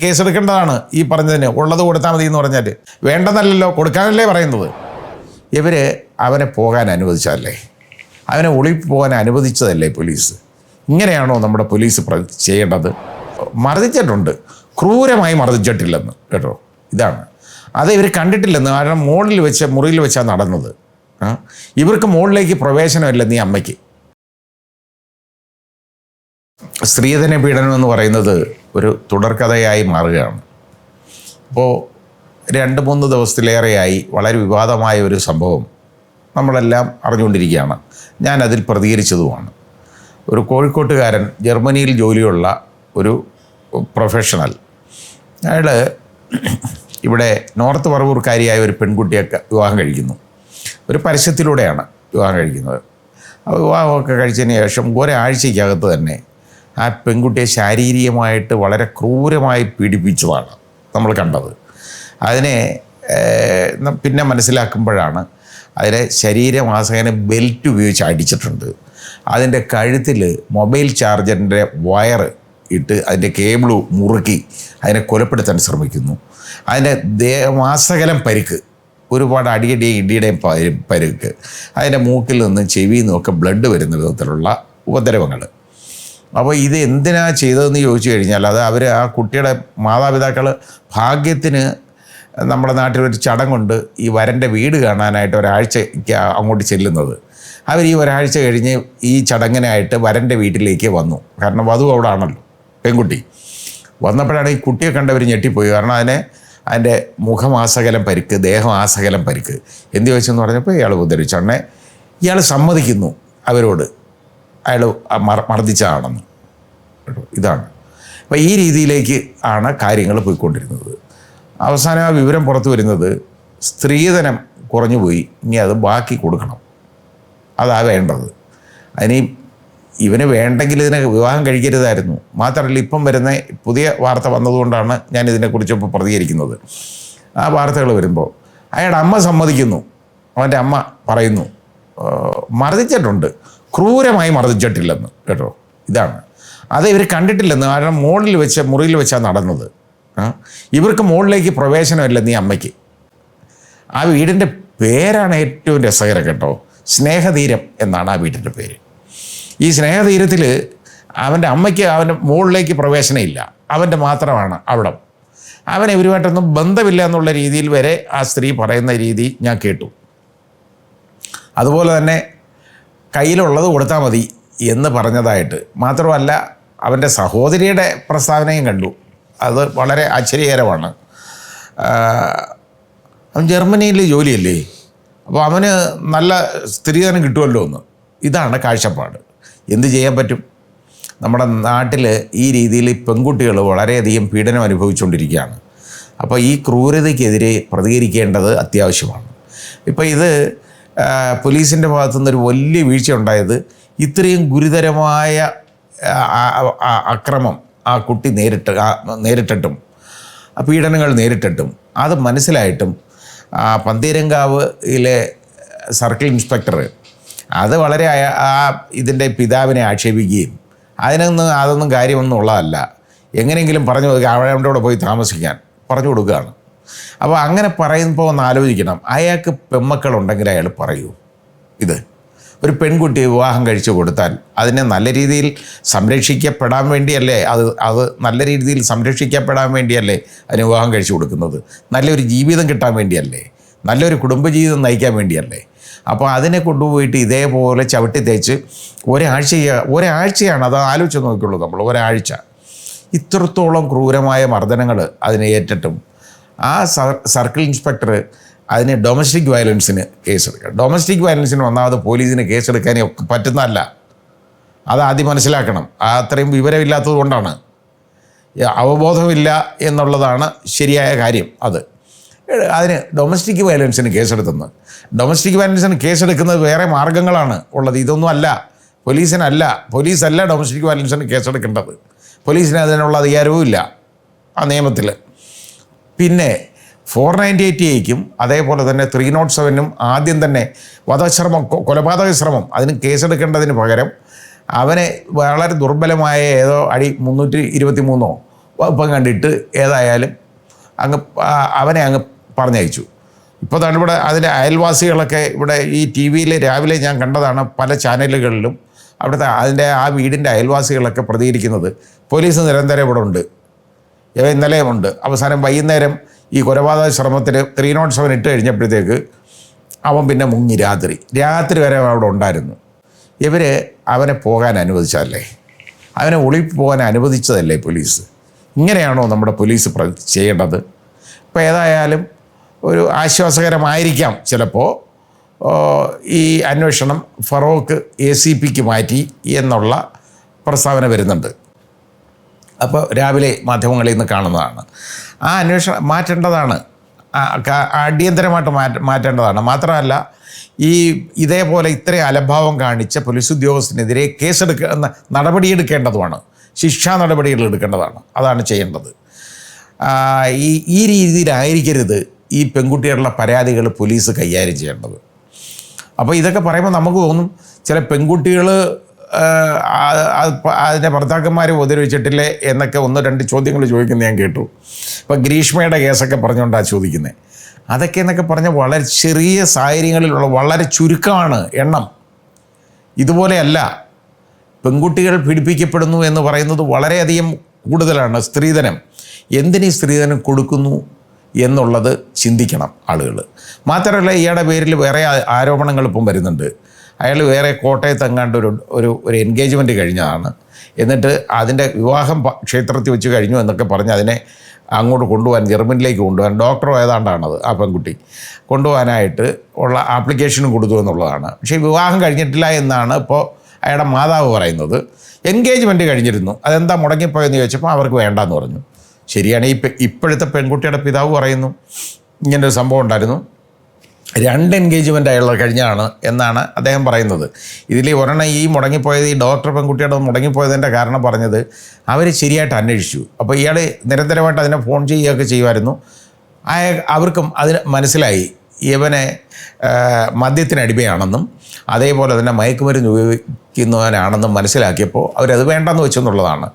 കേസെടുക്കേണ്ടതാണ് ഈ പറഞ്ഞതിന്. ഉള്ളത് കൊടുത്താൽ മതി എന്ന് പറഞ്ഞാൽ വേണ്ടെന്നല്ലല്ലോ കൊടുക്കാനല്ലേ പറയുന്നത്. ഇവർ അവനെ പോകാൻ അനുവദിച്ചതല്ലേ? അവനെ ഒളി പോകാൻ അനുവദിച്ചതല്ലേ പോലീസ്? ഇങ്ങനെയാണോ നമ്മുടെ പോലീസ് ചെയ്യേണ്ടത്? മർദ്ദിച്ചിട്ടുണ്ട്. ക്രൂരമായി മർദ്ദിച്ചിട്ടില്ലെന്ന് കേട്ടോ. ഇതാണ്. അത് ഇവർ കണ്ടിട്ടില്ലെന്ന് കാരണം മുകളിൽ വെച്ച് മുറിയിൽ വെച്ചാണ് നടന്നത്. ഇവർക്ക് മുകളിലേക്ക് പ്രവേശനമില്ലെന്ന് നീ അമ്മയ്ക്ക്. സ്ത്രീധന പീഡനം എന്ന് പറയുന്നത് ഒരു തുടർക്കഥയായി മാറുകയാണ്. അപ്പോൾ രണ്ട് മൂന്ന് ദിവസത്തിലേറെയായി വളരെ വിവാദമായ ഒരു സംഭവം നമ്മളെല്ലാം അറിഞ്ഞുകൊണ്ടിരിക്കുകയാണ്. ഞാൻ അതിൽ പ്രതികരിച്ചതുമാണ്. ഒരു കോഴിക്കോട്ടുകാരൻ ജർമ്മനിയിൽ ജോലിയുള്ള ഒരു പ്രൊഫഷണൽ. അയാൾ ഇവിടെ നോർത്ത് പറവൂർക്കാരിയായ ഒരു പെൺകുട്ടിയെ വിവാഹം കഴിക്കുന്നു. ഒരു പരസ്യത്തിലൂടെയാണ് വിവാഹം കഴിക്കുന്നത്. ആ വിവാഹമൊക്കെ കഴിച്ചതിന് ശേഷം ഒരാഴ്ചയ്ക്കകത്ത് തന്നെ ആ പെൺകുട്ടിയെ ശാരീരികമായിട്ട് വളരെ ക്രൂരമായി പീഡിപ്പിച്ചതാണ് നമ്മൾ കണ്ടത്. അതിനെ പിന്നെ മനസ്സിലാക്കുമ്പോഴാണ് അതിനെ ശരീരമാസകനെ ബെൽറ്റ് ഉപയോഗിച്ച് അടിച്ചിട്ടുണ്ട്. അതിന്റെ കഴുത്തിൽ മൊബൈൽ ചാർജറിന്റെ വയർ ഇട്ട് അതിന്റെ കേബിൾ മുറുക്കി അതിനെ കൊലപ്പെടുത്താൻ ശ്രമിക്കുന്നു. അതിന്റെ ദേവാസകലം പരിക്ക് ഒരുപാട് അടിയടിയും ഇടിയുടെയും പരുക്ക് അതിന്റെ മൂക്കിൽ നിന്നും ചെവിയിൽ നിന്നൊക്കെ ബ്ലഡ് വരുന്ന വിധത്തിലുള്ള ഉപദ്രവങ്ങൾ. അപ്പോൾ ഇത് എന്തിനാ ചെയ്തതെന്ന് ചോദിച്ചു കഴിഞ്ഞാൽ അത് അവർ ആ കുട്ടിയുടെ മാതാപിതാക്കൾ ഭാഗ്യത്തിന് നമ്മുടെ നാട്ടിൽ ഒരു ചടങ്ങുണ്ട് ഈ വരന്റെ വീട് കാണാനായിട്ട് ഒരാഴ്ചയ്ക്ക് അങ്ങോട്ട് ചെല്ലുന്നത്. അവർ ഈ ഒരാഴ്ച കഴിഞ്ഞ് ഈ ചടങ്ങിനായിട്ട് വരന്റെ വീട്ടിലേക്ക് വന്നു. കാരണം വധു അവിടെ ആണല്ലോ പെൺകുട്ടി. വന്നപ്പോഴാണ് ഈ കുട്ടിയെ കണ്ടവർ ഞെട്ടിപ്പോയി. കാരണം അതിനെ അതിന്റെ മുഖമാസകലം പരിക്ക് ദേഹം ദേഹമാസകലം പരിക്ക്. എന്ത് ചോദിച്ചെന്ന് പറഞ്ഞപ്പോൾ ഇയാൾ ഉദ്ധരിച്ചു. അണ്ണേ ഇയാൾ സമ്മതിക്കുന്നു അവരോട്. അയാൾ മർദ്ദിച്ചതാണെന്ന്. ഇതാണ്. അപ്പോൾ ഈ രീതിയിലേക്ക് ആണ് കാര്യങ്ങൾ പോയിക്കൊണ്ടിരുന്നത്. അവസാനം ആ വിവരം പുറത്തു വരുന്നത് സ്ത്രീധനം കുറഞ്ഞു പോയി. ഇനി അത് ബാക്കി കൊടുക്കണം. അതാ വേണ്ടത്. അതിന് ഇവന് വേണ്ടെങ്കിൽ ഇതിനെ വിവാഹം കഴിക്കരുതായിരുന്നു. മാത്രമല്ല ഇപ്പം വരുന്ന പുതിയ വാർത്ത വന്നതുകൊണ്ടാണ് ഞാൻ ഇതിനെക്കുറിച്ച് ഇപ്പോൾ പ്രതികരിക്കുന്നത്. ആ വാർത്തകൾ വരുമ്പോൾ അയാളുടെ അമ്മ സമ്മതിക്കുന്നു. അവന്റെ അമ്മ പറയുന്നു "ആ, മർദ്ദിച്ചിട്ടുണ്ട്. ക്രൂരമായി മർദ്ദിച്ചിട്ടില്ലെന്ന് കേട്ടോ. ഇതാണ്. അത് ഇവർ കണ്ടിട്ടില്ലെന്ന് കാരണം മുകളിൽ വെച്ച് മുറിയിൽ വെച്ചാണ് നടന്നത്. ഇവർക്ക് മുകളിലേക്ക് പ്രവേശനമില്ലെന്ന് നീ അമ്മയ്ക്ക്. ആ വീടിന്റെ പേരാണ് ഏറ്റവും രസകരം കേട്ടോ. സ്നേഹതീരം എന്നാണ് ആ വീടിന്റെ പേര്. ഈ സ്നേഹതീരത്തിൽ അവന്റെ അമ്മയ്ക്ക് അവന്റെ മുകളിലേക്ക് പ്രവേശനമില്ല. അവന്റെ മാത്രമാണ് അവിടം. അവൻ ഇവരുമായിട്ടൊന്നും ബന്ധമില്ല എന്നുള്ള രീതിയിൽ വരെ ആ സ്ത്രീ പറയുന്ന രീതി ഞാൻ കേട്ടു. അതുപോലെ തന്നെ കയ്യിലുള്ളത് കൊടുത്താൽ മതി എന്ന് പറഞ്ഞതായിട്ട്. മാത്രമല്ല അവന്റെ സഹോദരിയുടെ പ്രസ്താവനയും കണ്ടു. അത് വളരെ ആശ്ചര്യകരമാണ്. അവൻ ജർമ്മനിയിൽ ജോലിയല്ലേ? അപ്പോൾ അവന് നല്ല സ്ഥിരീകരണം കിട്ടുമല്ലോ എന്ന്. ഇതാണ് കാഴ്ചപ്പാട്. എന്ത് ചെയ്യാൻ പറ്റും? നമ്മുടെ നാട്ടിൽ ഈ രീതിയിൽ പെൺകുട്ടികൾ വളരെയധികം പീഡനം അനുഭവിച്ചുകൊണ്ടിരിക്കുകയാണ്. അപ്പോൾ ഈ ക്രൂരതയ്ക്കെതിരെ പ്രതികരിക്കേണ്ടത് അത്യാവശ്യമാണ്. ഇപ്പോൾ ഇത് പോലീസിന്റെ ഭാഗത്തുനിന്ന് ഒരു വലിയ വീഴ്ച ഉണ്ടായത് ഇത്രയും ഗുരുതരമായ അക്രമം ആ കുട്ടി നേരിട്ട് നേരിട്ടിട്ടും പീഡനങ്ങൾ നേരിട്ടിട്ടും അത് മനസ്സിലായിട്ടും പന്തീരങ്കാവിലെ സർക്കിൾ ഇൻസ്പെക്ടർ അത് വളരെ ആ ഇതിന്റെ പിതാവിനെ ആക്ഷേപിക്കുകയും അതിനൊന്നും അതൊന്നും കാര്യമൊന്നും ഉള്ളതല്ല. എങ്ങനെയെങ്കിലും പറഞ്ഞു കൊടുക്കുക അവിടെ കൂടെ പോയി താമസിക്കാൻ പറഞ്ഞു കൊടുക്കുകയാണ്. അപ്പോൾ അങ്ങനെ പറയുമ്പോൾ ഒന്ന് ആലോചിക്കണം. അയാൾക്ക് പെമ്മക്കളുണ്ടെങ്കിൽ അയാൾ പറയൂ. ഇത് ഒരു പെൺകുട്ടി വിവാഹം കഴിച്ചു കൊടുത്താൽ അതിനെ നല്ല രീതിയിൽ സംരക്ഷിക്കപ്പെടാൻ വേണ്ടിയല്ലേ? അത് അത് നല്ല രീതിയിൽ സംരക്ഷിക്കപ്പെടാൻ വേണ്ടിയല്ലേ അതിന് വിവാഹം കഴിച്ചു കൊടുക്കുന്നത്? നല്ലൊരു ജീവിതം കിട്ടാൻ വേണ്ടിയല്ലേ? നല്ലൊരു കുടുംബജീവിതം നയിക്കാൻ വേണ്ടിയല്ലേ? അപ്പോൾ അതിനെ കൊണ്ടുപോയിട്ട് ഇതേപോലെ ചവിട്ടി തേച്ച് ഒരാഴ്ച ഒരാഴ്ചയാണ് അത് ആലോചിച്ച് നോക്കിയുള്ളൂ നമ്മൾ ഒരാഴ്ച. ഇത്രത്തോളം ക്രൂരമായ മർദ്ദനങ്ങൾ അതിനെ ഏറ്റിട്ടും ആ സർ- സർക്കിൾ ഇൻസ്പെക്ടർ അതിന് ഡൊമസ്റ്റിക് വയലൻസിന് കേസെടുക്കുക ഡൊമസ്റ്റിക് വയലൻസിന് ഒന്നാമത് പോലീസിന് കേസെടുക്കാനേ ഒക്കെ പറ്റുന്നതല്ല. അത് ആദ്യം മനസ്സിലാക്കണം. അത്രയും വിവരമില്ലാത്തത് കൊണ്ടാണ്. അവബോധമില്ല എന്നുള്ളതാണ് ശരിയായ കാര്യം അത്. അതിന് ഡൊമസ്റ്റിക് വയലൻസിന് കേസെടുത്തുന്നത് ഡൊമസ്റ്റിക് വയലൻസിന് കേസെടുക്കുന്നത് വേറെ മാർഗങ്ങളാണ് ഉള്ളത്. ഇതൊന്നും അല്ല. പോലീസിനല്ല. പോലീസല്ല ഡൊമസ്റ്റിക് വയലൻസിന് കേസെടുക്കേണ്ടത്. പോലീസിന് അതിനുള്ള അധികാരവും ഇല്ല ആ നിയമത്തിൽ പിന്നെ ഫോർ നയന്റി എയ്റ്റി എയ്ക്കും അതേപോലെ തന്നെ ത്രീ നോട്ട് സെവനും ആദ്യം തന്നെ വധശ്രമം കൊലപാതക ശ്രമം അതിന് കേസെടുക്കേണ്ടതിന് പകരം അവനെ വളരെ ദുർബലമായ ഏതോ അടി മുന്നൂറ്റി ഇരുപത്തി മൂന്നോ വകുപ്പം കണ്ടിട്ട് ഏതായാലും അങ്ങ് അവനെ അങ്ങ് പറഞ്ഞയച്ചു. ഇപ്പോൾ തന്നെ ഇവിടെ അതിന്റെ അയൽവാസികളൊക്കെ ഇവിടെ ഈ ടി വിയിൽ രാവിലെ ഞാൻ കണ്ടതാണ് പല ചാനലുകളിലും അവിടുത്തെ അതിന്റെ ആ വീടിന്റെ അയൽവാസികളൊക്കെ പ്രതികരിക്കുന്നത്. പോലീസ് നിരന്തരം ഇവിടെ ഉണ്ട്. ഇവ ഇന്നലെയുമുണ്ട്. അവസാനം വൈകുന്നേരം ഈ കൊലപാതക ശ്രമത്തിൽ ത്രീ നോട്ട് സെവൻ ഇട്ട് കഴിഞ്ഞപ്പോഴത്തേക്ക് അവൻ പിന്നെ മുങ്ങി രാത്രി. രാത്രി വരെ അവിടെ ഉണ്ടായിരുന്നു. ഇവർ അവനെ പോകാൻ അനുവദിച്ചതല്ലേ? അവനെ ഒളി പോകാൻ അനുവദിച്ചതല്ലേ പോലീസ്? ഇങ്ങനെയാണോ നമ്മുടെ പോലീസ് ചെയ്യേണ്ടത്? അപ്പോൾ ഏതായാലും ഒരു ആശ്വാസകരമായിരിക്കാം ചിലപ്പോൾ ഈ അന്വേഷണം ഫറോക്ക് എ സി പിക്ക് മാറ്റി എന്നുള്ള പ്രസ്താവന വരുന്നുണ്ട്. അപ്പോൾ രാവിലെ മാധ്യമങ്ങളിൽ നിന്ന് കാണുന്നതാണ്. ആ അന്വേഷണം മാറ്റേണ്ടതാണ്. അടിയന്തരമായിട്ട് മാറ്റ മാറ്റേണ്ടതാണ്. മാത്രമല്ല ഈ ഇതേപോലെ ഇത്രയും അലംഭാവം കാണിച്ച പോലീസ് ഉദ്യോഗസ്ഥനെതിരെ കേസെടുക്ക നടപടിയെടുക്കേണ്ടതുമാണ്. ശിക്ഷാ നടപടികൾ എടുക്കേണ്ടതാണ്. അതാണ് ചെയ്യേണ്ടത്. ഈ ഈ രീതിയിലായിരിക്കരുത് ഈ പെൺകുട്ടികളുടെ പരാതികൾ പോലീസ് കൈകാര്യം ചെയ്യേണ്ടത്. അപ്പോൾ ഇതൊക്കെ പറയുമ്പോൾ നമുക്ക് തോന്നും ചില പെൺകുട്ടികൾ അതിന്റെ ഭർത്താക്കന്മാരെ ഉപദ്രവിച്ചിട്ടില്ലേ എന്നൊക്കെ ഒന്ന് രണ്ട് ചോദ്യങ്ങൾ ചോദിക്കുന്നത് ഞാൻ കേട്ടു. ഇപ്പം ഗ്രീഷ്മയുടെ കേസൊക്കെ പറഞ്ഞുകൊണ്ടാണ് ചോദിക്കുന്നത് അതൊക്കെ എന്നൊക്കെ പറഞ്ഞാൽ വളരെ ചെറിയ സാഹചര്യങ്ങളിലുള്ള വളരെ ചുരുക്കമാണ് എണ്ണം. ഇതുപോലെയല്ല. പെൺകുട്ടികൾ പീഡിപ്പിക്കപ്പെടുന്നു എന്ന് പറയുന്നത് വളരെയധികം കൂടുതലാണ് സ്ത്രീധനം. എന്തിനീ സ്ത്രീധനം കൊടുക്കുന്നു എന്നുള്ളത് ചിന്തിക്കണം ആളുകൾ മാത്രമല്ല ഇയാളുടെ പേരിൽ വേറെ ആരോപണങ്ങൾ ഇപ്പം വരുന്നുണ്ട്. അയാൾ വേറെ കോട്ടയത്ത് എങ്ങാണ്ട് ഒരു ഒരു ഒരു എൻഗേജ്മെന്റ് കഴിഞ്ഞതാണ്. എന്നിട്ട് അതിന്റെ വിവാഹം ക്ഷേത്രത്തിൽ വെച്ച് കഴിഞ്ഞു എന്നൊക്കെ പറഞ്ഞ് അതിനെ അങ്ങോട്ട് കൊണ്ടുപോകാൻ ജർമ്മനിലേക്ക് കൊണ്ടുപോകാൻ ഡോക്ടറോ ഏതാണ്ടാണത് ആ പെൺകുട്ടി. കൊണ്ടുപോകാനായിട്ട് ഉള്ള ആപ്ലിക്കേഷനും കൊടുത്തു എന്നുള്ളതാണ്. പക്ഷേ വിവാഹം കഴിഞ്ഞിട്ടില്ല എന്നാണ് ഇപ്പോൾ അയാളുടെ മാതാവ് പറയുന്നത്. എൻഗേജ്മെന്റ് കഴിഞ്ഞിരുന്നു. അതെന്താ മുടങ്ങിപ്പോയെന്ന് ചോദിച്ചപ്പോൾ അവർക്ക് വേണ്ടാന്ന് പറഞ്ഞു. ശരിയാണ് ഈ ഇപ്പോഴത്തെ പെൺകുട്ടിയുടെ പിതാവ് പറയുന്നു. ഇങ്ങനൊരു സംഭവം ഉണ്ടായിരുന്നു. രണ്ട് എൻഗേജ്മെന്റ് അയാൾ കഴിഞ്ഞാണ് എന്നാണ് അദ്ദേഹം പറയുന്നത്. ഇതിൽ ഒരെണ്ണം ഈ മുടങ്ങിപ്പോയത് ഈ ഡോക്ടർ പെൺകുട്ടിയുടെ മുടങ്ങിപ്പോയതിന്റെ കാരണം പറഞ്ഞത് അവർ ശരിയായിട്ട് അന്വേഷിച്ചു. അപ്പോൾ ഇയാൾ നിരന്തരമായിട്ട് അതിനെ ഫോൺ ചെയ്യുകയൊക്കെ ചെയ്യുമായിരുന്നു. അയ അവർക്കും അതിന് മനസ്സിലായി. ഇവനെ മദ്യത്തിനടിമയാണെന്നും അതേപോലെ തന്നെ മയക്കുമരുന്ന് ഉപയോഗിക്കുന്നവനാണെന്നും മനസ്സിലാക്കിയപ്പോൾ അവരത് വേണ്ടെന്ന് വെച്ചെന്നുള്ളതാണ്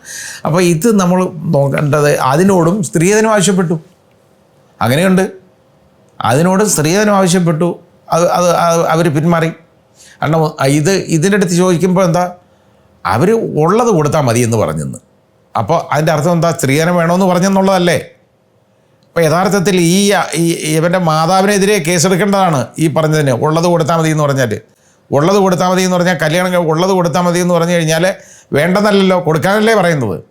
അപ്പോൾ ഇത് നമ്മൾ നോക്കേണ്ടത് അതിനോടും സ്ത്രീധനം ആവശ്യപ്പെട്ടു. അങ്ങനെയുണ്ട്. അതിനോട് സ്ത്രീധനം ആവശ്യപ്പെട്ടു. അത് അത് അവർ പിന്മാറി. കാരണം ഇത് ഇതിന്റെ അടുത്ത് ചോദിക്കുമ്പോൾ എന്താ? അവർ ഉള്ളത് കൊടുത്താൽ മതി എന്ന് പറഞ്ഞെന്ന്. അപ്പോൾ അതിന്റെ അർത്ഥം എന്താ? സ്ത്രീധനം വേണമെന്ന് പറഞ്ഞെന്നുള്ളതല്ലേ. അപ്പോൾ യഥാർത്ഥത്തിൽ ഈ ഇവന്റെ മാതാവിനെതിരെ കേസെടുക്കേണ്ടതാണ് ഈ പറഞ്ഞതിന്. ഉള്ളത് കൊടുത്താൽ മതി എന്ന് പറഞ്ഞാൽ ഉള്ളത് കൊടുത്താൽ മതി എന്ന് പറഞ്ഞാൽ കല്യാണം ഉള്ളത് കൊടുത്താൽ മതി എന്ന് പറഞ്ഞു കഴിഞ്ഞാൽ വേണ്ടെന്നല്ലല്ലോ. കൊടുക്കാനല്ലേ പറയുന്നത്.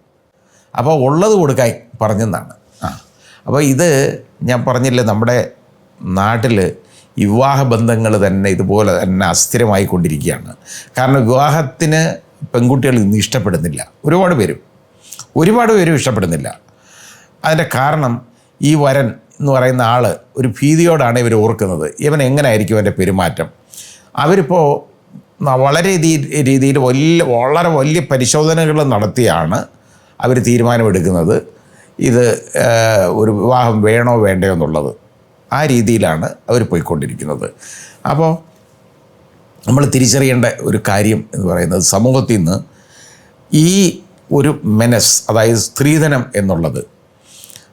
അപ്പോൾ ഉള്ളത് കൊടുക്കാൻ പറഞ്ഞെന്നാണ്. ആ. അപ്പോൾ ഇത് ഞാൻ പറഞ്ഞില്ലേ നമ്മുടെ നാട്ടിൽ വിവാഹ ബന്ധങ്ങൾ തന്നെ ഇതുപോലെ തന്നെ അസ്ഥിരമായി കൊണ്ടിരിക്കുകയാണ് കാരണം വിവാഹത്തിന് പെൺകുട്ടികൾ ഇന്ന് ഇഷ്ടപ്പെടുന്നില്ല. ഒരുപാട് പേരും. ഒരുപാട് പേരും ഇഷ്ടപ്പെടുന്നില്ല. അതിന്റെ കാരണം ഈ വരൻ എന്ന് പറയുന്ന ആൾ ഒരു ഭീതിയോടാണ് ഇവർ ഓർക്കുന്നത്. ഇവൻ എങ്ങനെയായിരിക്കും അവന്റെ പെരുമാറ്റം? അവരിപ്പോൾ വളരെ രീതിയിൽ വലിയ വളരെ വലിയ പരിശോധനകൾ നടത്തിയാണ് അവർ തീരുമാനമെടുക്കുന്നത്. ഇത് ഒരു വിവാഹം വേണോ വേണ്ടയോ എന്നുള്ളത്. ആ രീതിയിലാണ് അവർ പോയിക്കൊണ്ടിരിക്കുന്നത്. അപ്പോൾ നമ്മൾ തിരിച്ചറിയേണ്ട ഒരു കാര്യം എന്ന് പറയുന്നത് സമൂഹത്തിൽ നിന്ന് ഈ ഒരു മെനസ് അതായത് സ്ത്രീധനം എന്നുള്ളത്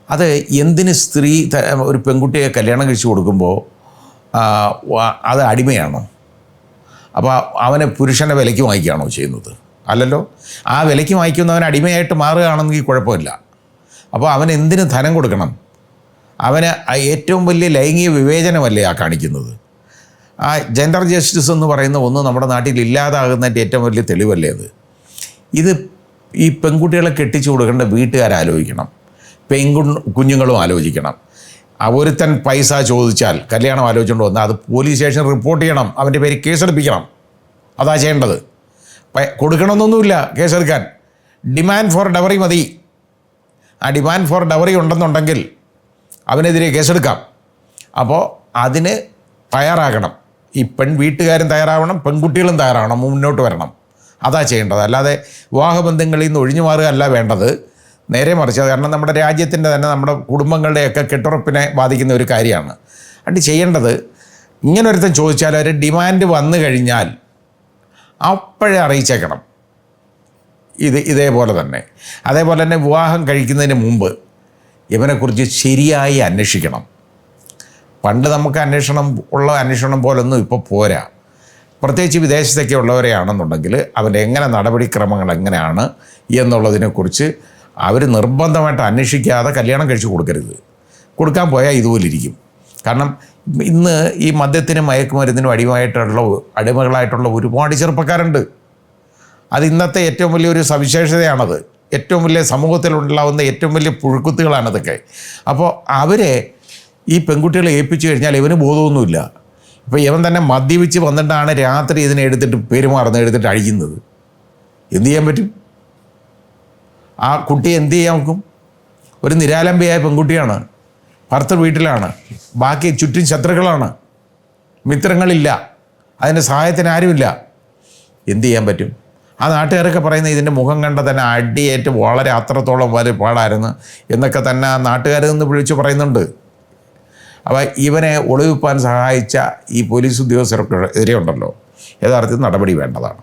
അത് എന്തിന് സ്ത്രീ ഒരു പെൺകുട്ടിയെ കല്യാണം കഴിച്ചു കൊടുക്കുമ്പോൾ അത് അടിമയാണോ? അപ്പോൾ അവനെ പുരുഷനെ വിലയ്ക്ക് വാങ്ങിക്കുകയാണോ ചെയ്യുന്നത്? അല്ലല്ലോ? ആ വിലയ്ക്ക് വാങ്ങിക്കുന്നവൻ അടിമയായിട്ട് മാറുകയാണെങ്കിൽ കുഴപ്പമില്ല. അപ്പോൾ അവൻ എന്തിന് ധനം കൊടുക്കണം? അവന് ഏറ്റവും വലിയ ലൈംഗിക വിവേചനമല്ലേ ആ കാണിക്കുന്നത്? ആ ജെൻഡർ ജസ്റ്റിസ് എന്ന് പറയുന്ന ഒന്ന് നമ്മുടെ നാട്ടിൽ ഇല്ലാതാകുന്നതിന്റെ ഏറ്റവും വലിയ തെളിവല്ലേ അത്? ഇത് ഈ പെൺകുട്ടികളെ കെട്ടിച്ചു കൊടുക്കേണ്ട വീട്ടുകാരാലോചിക്കണം. പെൺകു കുഞ്ഞുങ്ങളും ആലോചിക്കണം. ഒരുത്തൻ പൈസ ചോദിച്ചാൽ കല്യാണം ആലോചിച്ചുകൊണ്ട് വന്നാൽ അത് പോലീസ് സ്റ്റേഷൻ റിപ്പോർട്ട് ചെയ്യണം. അവന്റെ പേര് കേസെടുപ്പിക്കണം. അതാ ചെയ്യേണ്ടത്. കൊടുക്കണമെന്നൊന്നുമില്ല കേസെടുക്കാൻ. ഡിമാൻഡ് ഫോർ ഡവറി മതി. ആ ഡിമാൻഡ് ഫോർ ഡവറി ഉണ്ടെന്നുണ്ടെങ്കിൽ അവനെതിരെ കേസെടുക്കാം. അപ്പോൾ അതിന് തയ്യാറാകണം. ഈ പെൺ വീട്ടുകാരും തയ്യാറാവണം പെൺകുട്ടികളും തയ്യാറാവണം മുന്നോട്ട് വരണം. അതാ ചെയ്യേണ്ടത്. അല്ലാതെ വിവാഹബന്ധങ്ങളിൽ നിന്ന് ഒഴിഞ്ഞു മാറുക അല്ല വേണ്ടത്. നേരെ മറിച്ച് അത് കാരണം നമ്മുടെ രാജ്യത്തിന്റെ തന്നെ നമ്മുടെ കുടുംബങ്ങളുടെയൊക്കെ കെട്ടുറപ്പിനെ ബാധിക്കുന്ന ഒരു കാര്യമാണ്. അതുകൊണ്ട് ചെയ്യേണ്ടത് ഇങ്ങനെ ഒരുത്തം ചോദിച്ചാൽ ഒരു ഡിമാൻഡ് വന്നു കഴിഞ്ഞാൽ അപ്പോഴേ അറിയിച്ചേക്കണം. ഇത് ഇതേപോലെ തന്നെ. അതേപോലെ തന്നെ വിവാഹം കഴിക്കുന്നതിന് മുമ്പ് ഇവനെക്കുറിച്ച് ശരിയായി അന്വേഷിക്കണം. പണ്ട് നമുക്ക് അന്വേഷണം ഉള്ള അന്വേഷണം പോലൊന്നും ഇപ്പോൾ പോരാ. പ്രത്യേകിച്ച് വിദേശത്തൊക്കെ ഉള്ളവരെയാണെന്നുണ്ടെങ്കിൽ അവന്റെ എങ്ങനെ നടപടിക്രമങ്ങൾ എങ്ങനെയാണ് എന്നുള്ളതിനെക്കുറിച്ച് അവർ നിർബന്ധമായിട്ട് അന്വേഷിക്കാതെ കല്യാണം കഴിച്ചു കൊടുക്കരുത്. കൊടുക്കാൻ പോയാൽ ഇതുപോലെ ഇരിക്കും കാരണം ഇന്ന് ഈ മദ്യത്തിനും മയക്കുമരുന്നിനും അടിമയായിട്ടുള്ള അടിമകളായിട്ടുള്ള ഒരുപാട് ചെറുപ്പക്കാരുണ്ട്. അത് ഇന്നത്തെ ഏറ്റവും വലിയൊരു സവിശേഷതയാണത്. ഏറ്റവും വലിയ സമൂഹത്തിലുണ്ടാവുന്ന ഏറ്റവും വലിയ പുഴുക്കുത്തുകളാണ് അതൊക്കെ. അപ്പോൾ അവരെ ഈ പെൺകുട്ടികളെ ഏൽപ്പിച്ചു കഴിഞ്ഞാൽ ഇവന് ബോധമൊന്നുമില്ല. ഇപ്പോൾ ഇവൻ തന്നെ മദ്യപിച്ച് വന്നിട്ടാണ് രാത്രി ഇതിനെ എടുത്തിട്ട് പെരുമാറുന്നത് എടുത്തിട്ട് അഴിക്കുന്നത് എന്ത് ചെയ്യാൻ പറ്റും? ആ കുട്ടി എന്ത് ചെയ്യാൻ നോക്കും? ഒരു നിരാലംബയായ പെൺകുട്ടിയാണ്. ഭർത്തൃ വീട്ടിലാണ്. ബാക്കി ചുറ്റും ശത്രുക്കളാണ്. മിത്രങ്ങളില്ല. അതിന്റെ സഹായത്തിന് ആരുമില്ല. എന്ത് ചെയ്യാൻ പറ്റും? ആ നാട്ടുകാരൊക്കെ പറയുന്നത് ഇതിന്റെ മുഖം കണ്ട തന്നെ അടിയേറ്റ് വളരെ അത്രത്തോളം വലിയ പാടായിരുന്നു എന്നൊക്കെ തന്നെ നാട്ടുകാരിൽ നിന്ന് വിളിച്ച് പറയുന്നുണ്ട്. അപ്പോൾ ഇവനെ ഒളിവിപ്പാൻ സഹായിച്ച ഈ പോലീസ് ഉദ്യോഗസ്ഥർക്ക് എതിരെ ഉണ്ടല്ലോ. യഥാർത്ഥത്തിൽ നടപടി വേണ്ടതാണ്.